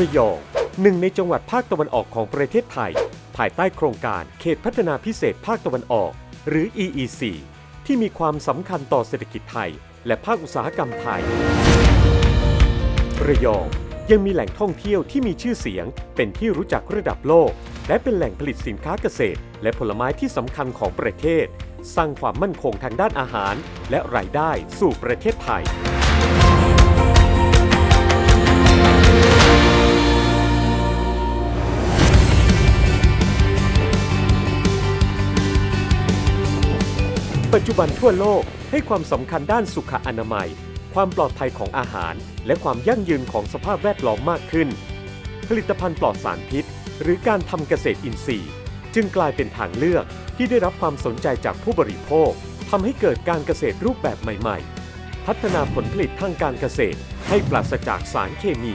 ระยองหนึ่งในจังหวัดภาคตะวันออกของประเทศไทย ภายใต้โครงการเขตพัฒนาพิเศษภาคตะวันออก หรือ EEC ที่มีความสำคัญต่อเศรษฐกิจไทย และภาคอุตสาหกรรมไทย ระยองยังมีแหล่งท่องเที่ยวที่มีชื่อเสียง เป็นที่รู้จักระดับโลก และเป็นแหล่งผลิตสินค้าเกษตร และผลไม้ที่สำคัญของประเทศ สร้างความมั่นคงทางด้านอาหาร และรายได้สู่ประเทศไทย ปัจจุบันทั่วโลกให้ความสำคัญด้านสุขอนามัย ความปลอดภัยของอาหาร และความยั่งยืนของสภาพแวดล้อมมากขึ้น ผลิตภัณฑ์ปลอดสารพิษ หรือการทำเกษตรอินทรีย์ จึงกลายเป็นทางเลือกที่ได้รับความสนใจจากผู้บริโภคทำให้เกิดการเกษตรรูปแบบใหม่ ๆ พัฒนาผลผลิตทางการเกษตรให้ปราศจากสารเคมี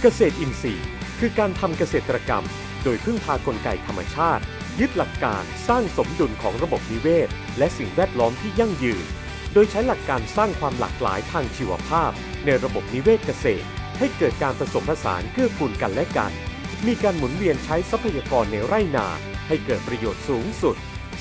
เกษตรอินทรีย์ คือการทำเกษตรกรรม โดยพึ่งพากลไกธรรมชาติ ยึดหลักการสร้างสมดุลของระบบนิเวศ และสิ่งแวดล้อมที่ยั่งยืน โดยใช้หลักการสร้างความหลากหลายทางชีวภาพ ในระบบนิเวศเกษตร ให้เกิดการผสมผสานเกื้อกูลกันและกัน มีการหมุนเวียนใช้ทรัพยากรในไร่นา ให้เกิดประโยชน์สูงสุด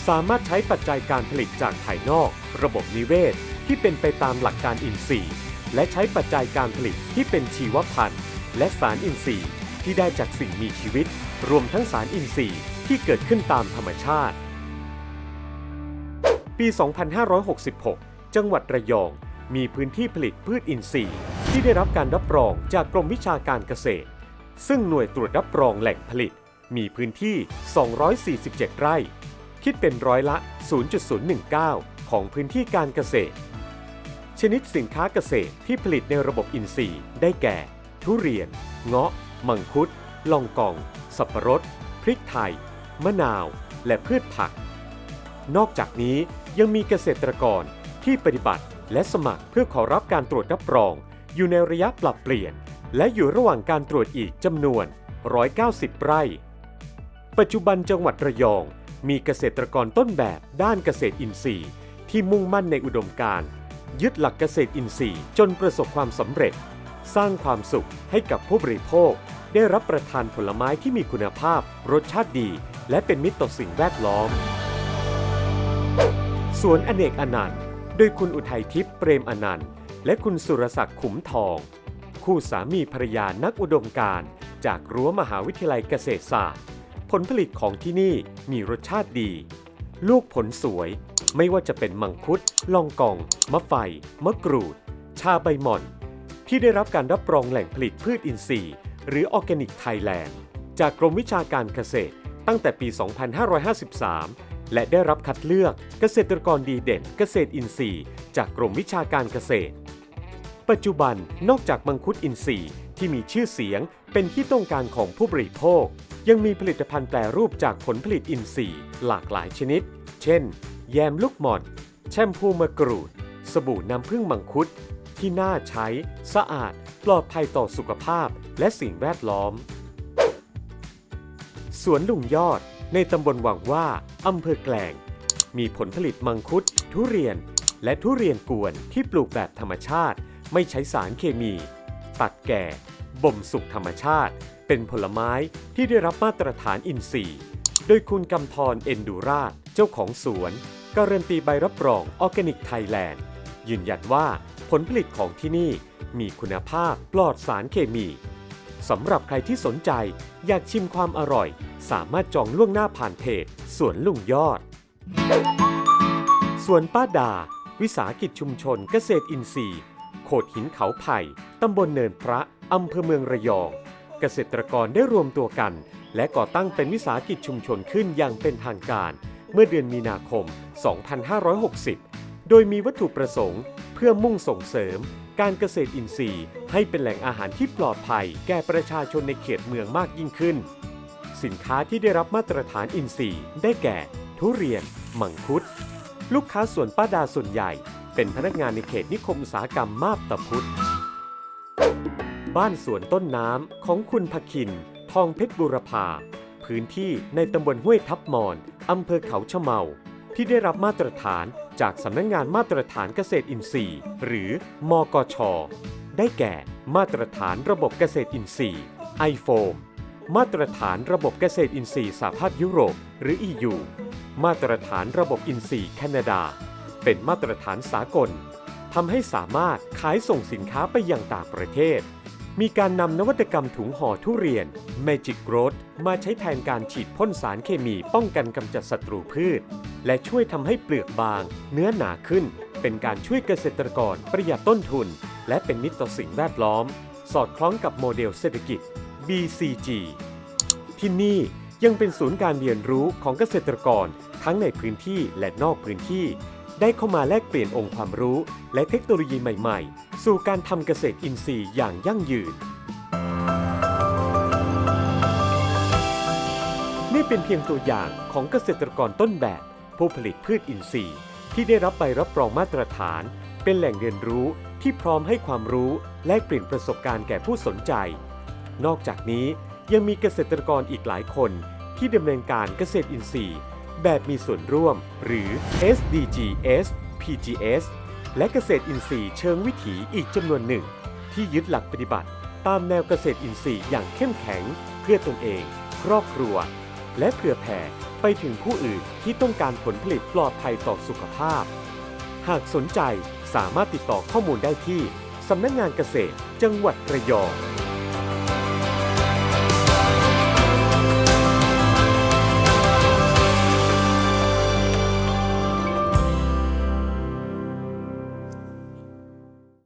สามารถใช้ปัจจัยการผลิตจากภายนอก ระบบนิเวศ ที่เป็นไปตามหลักการอินทรีย์ และใช้ปัจจัยการผลิตที่เป็นชีวพันธุ์ และสารอินทรีย์ ที่ได้จากสิ่งมีชีวิต รวมทั้งสารอินทรีย์ ที่เกิดขึ้นตามธรรมชาติ ปี 2566 จังหวัดระยอง มีพื้นที่ผลิตพืชอินทรีย์ ที่ได้รับการรับรองจากกรมวิชาการเกษตร ซึ่งหน่วยตรวจรับรองแหล่งผลิต มีพื้นที่ 247 ไร่ คิดเป็นร้อยละ 0.019 ของพื้นที่การเกษตร ชนิดสินค้าเกษตรที่ผลิตในระบบอินทรีย์ ได้แก่ ทุเรียน เงาะ มังคุด ลองกอง สับปะรด พริกไทย มะนาว และพืชผัก นอกจากนี้ยังมีเกษตรกรที่ปฏิบัติและสมัครเพื่อขอรับการตรวจรับรอง อยู่ในระยะปรับเปลี่ยน และอยู่ระหว่างการตรวจอีกจำนวน 190 ไร่ ปัจจุบันจังหวัดระยอง มีเกษตรกรต้นแบบด้านเกษตรอินทรีย์ ที่มุ่งมั่นในอุดมการณ์ยึดหลักเกษตรอินทรีย์จนประสบความสำเร็จ สร้างความสุขให้กับผู้บริโภค ได้รับประทานผลไม้ที่มีคุณภาพ รสชาติดี และเป็นมิตรต่อสิ่งแวดล้อม สวนอเนกอนันต์ โดยคุณอุทัยทิพย์เปรมอนันต์ และคุณสุรศักดิ์ขุมทอง คู่สามีภรรยานักอุดมการณ์จากรั้วมหาวิทยาลัยเกษตรศาสตร์ ผลผลิตของที่นี่มีรสชาติดี ลูกผลสวย ไม่ว่าจะเป็นมังคุด ลองกอง มะไฟ มะกรูด ชาใบหม่อน ที่ได้รับการรับรองแหล่งผลิตพืชอินทรีย์ หรือออร์แกนิกไทยแลนด์จากกรมวิชาการเกษตรตั้งแต่ปี 2553 และได้รับคัดเลือกเกษตรกรดีเด่นเกษตรอินทรีย์ จากกรมวิชาการเกษตร ปัจจุบันนอกจากมังคุดอินทรีย์ที่มีชื่อเสียงเป็นที่ต้องการของผู้บริโภค ยังมีผลิตภัณฑ์แปรรูปจากผลผลิตอินทรีย์ หลากหลายชนิด เช่น แยมลูกหม่อน แชมพูมะกรูด สบู่น้ำผึ้งมังคุด ที่น่าใช้ สะอาด ปลอดภัยต่อสุขภาพและสิ่งแวดล้อม สวนลุงยอด ในตำบลหวังว่าอำเภอแกลง มีผลผลิตมังคุด ทุเรียน และทุเรียนกวนที่ปลูกแบบธรรมชาติ ไม่ใช้สารเคมี ตัดแก่ บ่มสุกธรรมชาติ เป็นผลไม้ที่ได้รับมาตรฐานอินทรีย์ โดยคุณกำธรเอนดูราชเจ้าของสวนการันตีใบรับรองออร์แกนิกไทยแลนด์ยืนยันว่า ผลผลิตของที่นี่มีคุณภาพปลอดสารเคมีสำหรับใครที่สนใจอยากชิมความอร่อย สามารถจองล่วงหน้าผ่านเพจสวนลุงยอด สวนป้าดา วิสาหกิจชุมชนเกษตรอินทรีย์ โขดหินเขาไผ่ตำบลเนินพระอำเภอเมืองระยอง เกษตรกรได้รวมตัวกัน และก่อตั้งเป็นวิสาหกิจชุมชนขึ้นอย่างเป็นทางการ เมื่อเดือนมีนาคม 2560 โดยมีวัตถุประสงค์ เพื่อมุ่งส่งเสริม การเกษตรอินทรีย์ ให้เป็นแหล่งอาหารที่ปลอดภัย แก่ประชาชนในเขตเมืองมากยิ่งขึ้น สินค้าที่ได้รับมาตรฐานอินทรีย์ ได้แก่ ทุเรียน มังคุด ลูกค้าส่วนป้าดาส่วนใหญ่ เป็นพนักงานในเขตนิคมอุตสาหกรรมมาบตาพุธบ้านสวนต้นน้ำของคุณพคิน ทองเพชรบุรพาพื้นที่ในตำบลห้วยทับมอนอำเภอเขาชะเมา ที่ได้รับมาตรฐานจากสำนักงงานมาตรฐานเกษตรอินทรีย์ หรือมกช ได้แก่มาตรฐานระบบเกษตรอินทรีย์ iFoam มาตรฐานระบบเกษตรอินทรีย์สหภาพยุโรป หรือ EU มาตรฐานระบบอินทรีย์แคนาดา เป็นมาตรฐานสากลทำให้สามารถขายส่งสินค้าไปยังต่างประเทศ มีการนำนวัตกรรมถุงห่อทุเรียน Magic Growth มาใช้แทนการฉีดพ่นสารเคมีป้องกันกำจัดศัตรูพืช และช่วยทำให้เปลือกบาง เนื้อหนาขึ้น เป็นการช่วยเกษตรกรประหยัดต้นทุน และเป็นมิตรต่อสิ่งแวดล้อม สอดคล้องกับโมเดลเศรษฐกิจ BCG ที่นี่ยังเป็นศูนย์การเรียนรู้ของเกษตรกรทั้งในพื้นที่และนอกพื้นที่ ได้เข้ามาแลกเปลี่ยนองค์ความรู้ และเทคโนโลยีใหม่ ๆ สู่การทำเกษตรอินทรีย์อย่างยั่งยืน นี่เป็นเพียงตัวอย่างของเกษตรกรต้นแบบ ผู้ผลิตพืชอินทรีย์ ที่ได้รับใบรับรองมาตรฐาน เป็นแหล่งเรียนรู้ที่พร้อมให้ความรู้และเปลี่ยนประสบการณ์แก่ผู้สนใจ นอกจากนี้ยังมีเกษตรกรอีกหลายคนที่ดำเนินการเกษตรอินทรีย์ แบบมีส่วนร่วม หรือ SDGs PGS และเกษตรอินทรีย์เชิงวิถีอีกจำนวนหนึ่ง ที่ยึดหลักปฏิบัติ ตามแนวเกษตรอินทรีย์อย่างเข้มแข็ง เพื่อตนเอง ครอบครัว และเผื่อแผ่ไปถึงผู้อื่นที่ต้องการผลผลิตปลอดภัยต่อสุขภาพ หากสนใจสามารถติดต่อข้อมูลได้ที่สำนักงานเกษตรจังหวัดระยอง